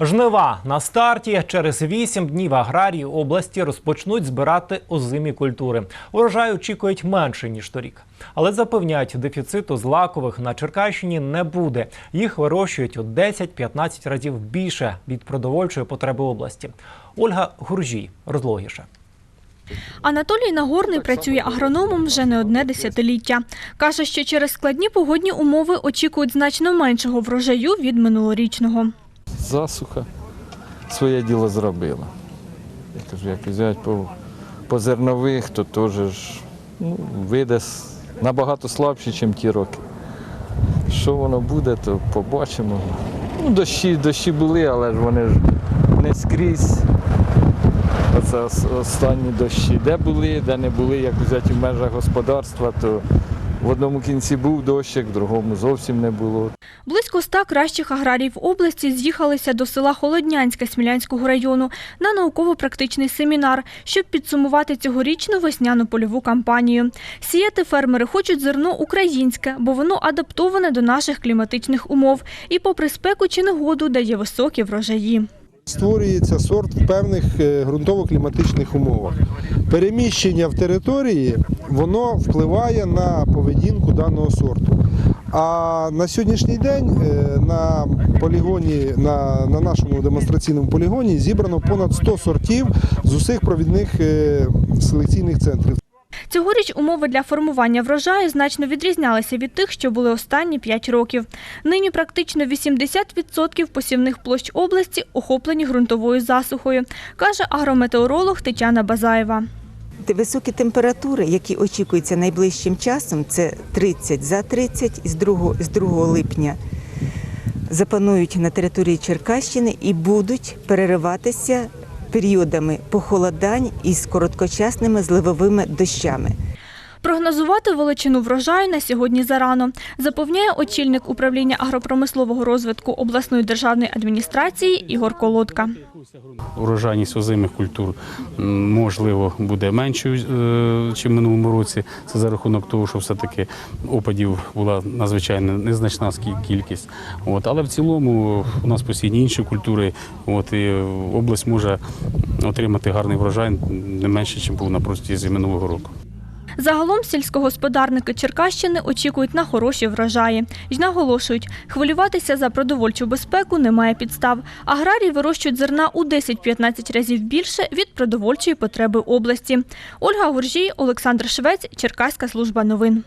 Жнива на старті через вісім днів аграрії області розпочнуть збирати озимі культури. Урожай очікують менше ніж торік, але запевняють, дефіциту злакових на Черкащині не буде. Їх вирощують у 10-15 разів більше від продовольчої потреби області. Ольга Гуржій розлогіше. Анатолій Нагорний працює агрономом вже не одне десятиліття. Каже, що через складні погодні умови очікують значно меншого врожаю від минулорічного. Засуха своє діло зробила. Я кажу, як взяти по, по зернових, то теж ж ну, вийде набагато слабше, ніж ті роки. Що воно буде, то побачимо. Ну, дощі, дощі були, але ж вони ж не скрізь. Оце останні дощі. Де були, де не були, як взяти в межах господарства, то в одному кінці був дощик, в другому зовсім не було. Близько ста кращих аграріїв області з'їхалися до села Холоднянське Смілянського району на науково-практичний семінар, щоб підсумувати цьогорічну весняну польову кампанію. Сіяти фермери хочуть зерно українське, бо воно адаптоване до наших кліматичних умов і, попри спеку чи негоду, дає високі врожаї. Створюється сорт в певних е, ґрунтово-кліматичних умовах. Переміщення в території воно впливає на поведінку даного сорту. А на сьогоднішній день е, на полігоні, на, на нашому демонстраційному полігоні зібрано понад 100 сортів з усіх провідних е, селекційних центрів. Цьогоріч умови для формування врожаю значно відрізнялися від тих, що були останні 5 років. Нині практично 80% посівних площ області охоплені ґрунтовою засухою, каже агрометеоролог Тетяна Базаєва. Високі температури, які очікуються найближчим часом, це 30 за 30 з 2, з 2 липня запанують на території Черкащини і будуть перериватися періодами похолодань із короткочасними зливовими дощами. Прогнозувати величину врожаю на сьогодні зарано, запевняє очільник управління агропромислового розвитку обласної державної адміністрації Ігор Колодка. урожайність озимих культур можливо буде меншою, е, ніж в минулому році. Це за рахунок того, що все-таки опадів була надзвичайно незначна кількість. От, але в цілому у нас постійні інші культури. От, і область може отримати гарний врожай не менше, ніж був на протязі минулого року. Загалом сільськогосподарники Черкащини очікують на хороші врожаї. Й наголошують, хвилюватися за продовольчу безпеку немає підстав. Аграрії вирощують зерна у 10-15 разів більше від продовольчої потреби області. Ольга Гуржій, Олександр Швець, Черкаська служба новин.